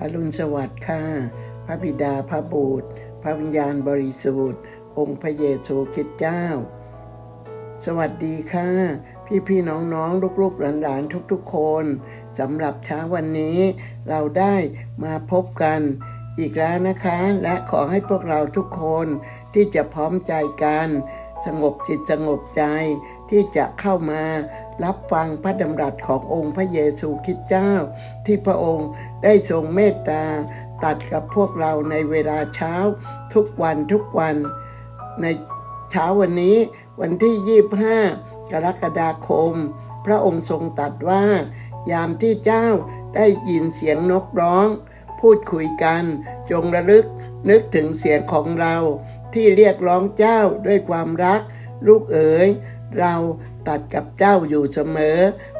อรุณสวัสดิ์ค่ะ พระบิดาพระบุตร พระวิญญาณบริสุทธิ์ องค์พระเยซูคริสต์เจ้า สวัสดีค่ะ พี่พี่น้องน้องลูกลูกหลานหลานทุกๆ คนสำหรับเช้าวันนี้เราได้มาพบกันอีกแล้วนะคะ และขอให้พวกเราทุกคนที่จะพร้อมใจกัน สงบจิตสงบใจที่จะเข้ามา รับฟังพระดำรัสขององค์พระเยซูคริสต์เจ้า ที่พระองค์ได้ทรงเมตตาตัดกับพวกเราในเวลาเช้าทุกวันทุกวัน ในเช้าวันนี้วันที่ 25 กรกฎาคม พระองค์ทรงตรัสว่า ยามที่เจ้าได้ยินเสียงนกร้อง พูดคุยกัน จงระลึกนึกถึงเสียงของเรา ที่เรียกร้องเจ้าด้วยความรัก ลูกเอ๋ย เรา ตัดกับเจ้าอยู่เสมอ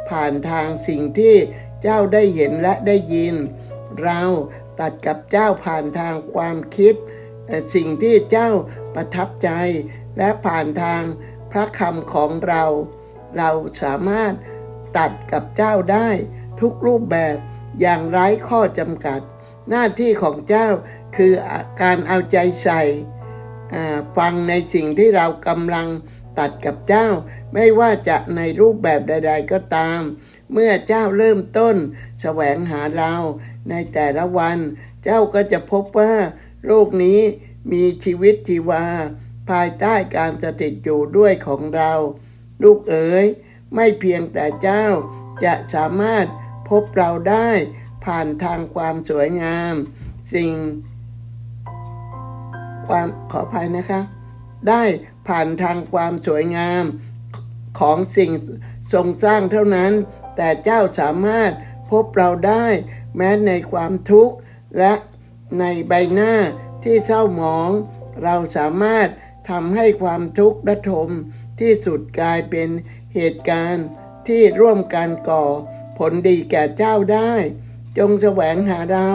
ผ่านทางสิ่งที่เจ้าได้เห็นและได้ยิน เราตัดกับเจ้าผ่านทางความคิด สิ่งที่เจ้าประทับใจ และผ่านทางพระคำของเรา เราสามารถตัดกับเจ้าได้ทุกรูปแบบอย่างไร้ข้อจำกัด หน้าที่ของเจ้าคือการเอาใจใส่ฟังในสิ่งที่เรากำลังตัดกับเจ้า ไม่ว่าจะในรูปแบบใด ๆ ก็ตาม เมื่อเจ้าเริ่มต้น แสวงหาเราในแต่ละวัน เจ้าก็จะพบว่า โลกนี้มีชีวิตชีวา ภายใต้การสถิตอยู่ด้วยของเรา ลูกเอ๋ย ไม่เพียงแต่เจ้าจะสามารถพบเราได้ผ่านทางความสวยงาม สิ่ง ความขออภัยนะคะ ได้ ผ่านทางความสวยงามของสิ่งทรงสร้างเท่านั้น แต่เจ้าสามารถพบเราได้ แม้ในความทุกข์และในใบหน้าที่เศร้าหมอง เราสามารถทำให้ความทุกข์ระทมที่สุดกลายเป็นเหตุการณ์ที่ร่วมกันก่อ ผลดีแก่เจ้าได้ จงแสวงหาเรา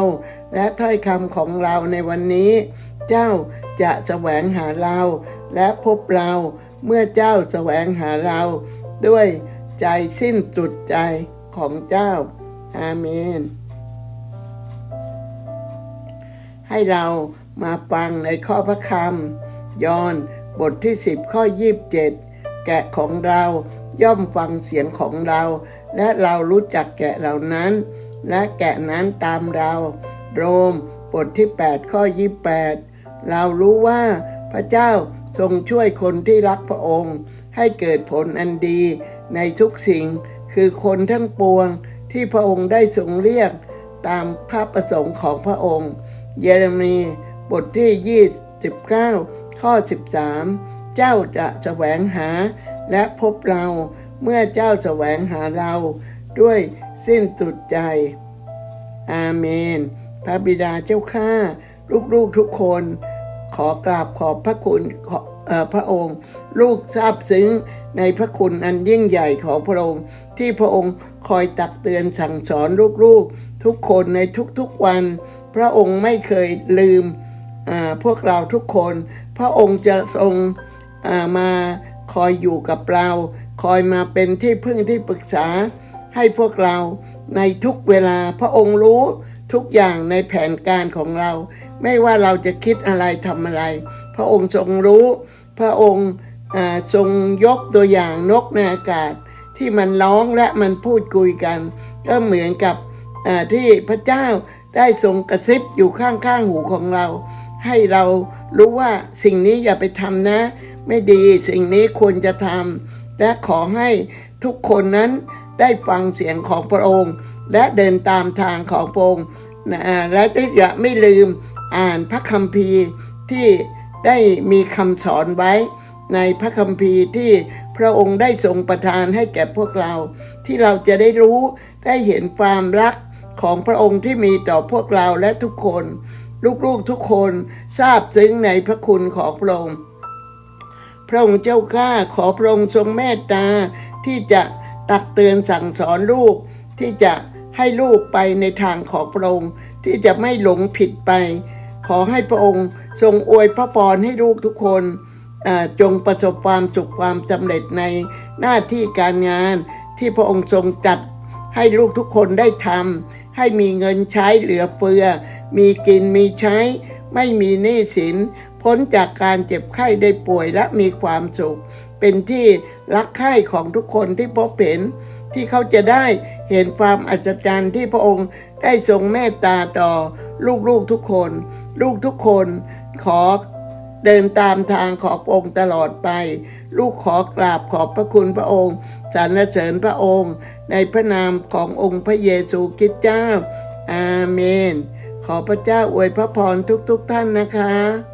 และถ้อยคำของเราในวันนี้ เจ้าจะแสวงหาเราและพบเราเมื่อเจ้าแสวงหาเรา ด้วยใจสิ้นสุดใจของเจ้า อาเมน ให้เรามาฟังในข้อพระคำยอห์นบทที่ 10 ข้อ 27 แกะของเราย่อมฟังเสียงของเรา และเรารู้จักแกะเหล่านั้น และแกะนั้นตามเรา โรมบทที่ 8 ข้อ 28 เรารู้ว่าพระเจ้าทรงช่วยคนที่รักพระองค์ ให้เกิดผลอันดีในทุกสิ่งคือคนทั้งปวงที่พระองค์ได้ทรงเรียกตามพระประสงค์ของพระองค์ เยเรมีบทที่ 29 ข้อ 13 เจ้าจะแสวงหาและพบเราเมื่อเจ้าแสวงหาเราด้วยสิ้นสุดใจ อาเมน พระบิดาเจ้าข้าลูกๆทุกคน ขอกราบขอบพระคุณพระองค์ ลูกทราบซึ้งในพระคุณอันยิ่งใหญ่ของพระองค์ ที่พระองค์คอยตักเตือนสั่งสอนลูกๆ ทุกคนในทุกๆวัน พระองค์ไม่เคยลืมพวกเราทุกคน พระองค์จะทรงามาคอยอยู่กับเรา คอยมาเป็นที่พึ่งที่ปรึกษาให้พวกเราในทุกเวลาพระองค์รู้ ทุกอย่างในแผนการของเรา ไม่ว่าเราจะคิดอะไรทำอะไร พระองค์ทรงรู้ พระองค์ทรงยกตัวอย่างนกในอากาศ ที่มันร้องและมันพูดคุยกัน ก็เหมือนกับที่พระเจ้าได้ทรงกระซิบอยู่ข้างๆหูของเรา ให้เรารู้ว่าสิ่งนี้อย่าไปทำนะ ไม่ดีสิ่งนี้ควรจะทำและขอให้ทุกคนนั้นได้ฟังเสียงของพระองค์ และเดินตามทางของพระองค์ นะและที่จะไม่ลืมอ่านพระคัมภีร์ที่ได้มีคำสอนไว้ในพระคัมภีร์ที่พระองค์ได้ทรงประทานให้แก่พวกเรา ที่เราจะได้รู้ได้เห็นความรักของพระองค์ที่มีต่อพวกเราและทุกคน ลูกๆทุกคนทราบซึ้งในพระคุณของพระองค์พระองค์เจ้าข้าขอพระองค์ทรงเมตตาที่จะตักเตือนสั่งสอนลูกที่จะ ให้ลูกไปในทางของพระองค์ที่จะไม่หลงผิดไป ขอให้พระองค์ทรงอวยพระพรให้ลูกทุกคนจงประสบความสุขความสำเร็จในหน้าที่การงานที่พระองค์ทรงจัดให้ลูกทุกคนได้ทำให้มีเงินใช้เหลือเฟือ มีกินมีใช้ ไม่มีหนี้สิน พ้นจากการเจ็บไข้ได้ป่วยและมีความสุข เป็นที่รักใคร่ของทุกคนที่พบเห็น ที่เขาจะได้เห็นความอัศจรรย์ที่พระองค์ได้ทรงเมตตาต่อลูกๆทุกคน ลูกทุกคนขอเดินตามทางของพระองค์ตลอดไป ลูกขอกราบขอบพระคุณพระองค์สรรเสริญพระองค์ ในพระนามขององค์พระเยซูคริสต์เจ้า อาเมน ขอพระเจ้าอวยพระพรทุกๆทท่านนะคะ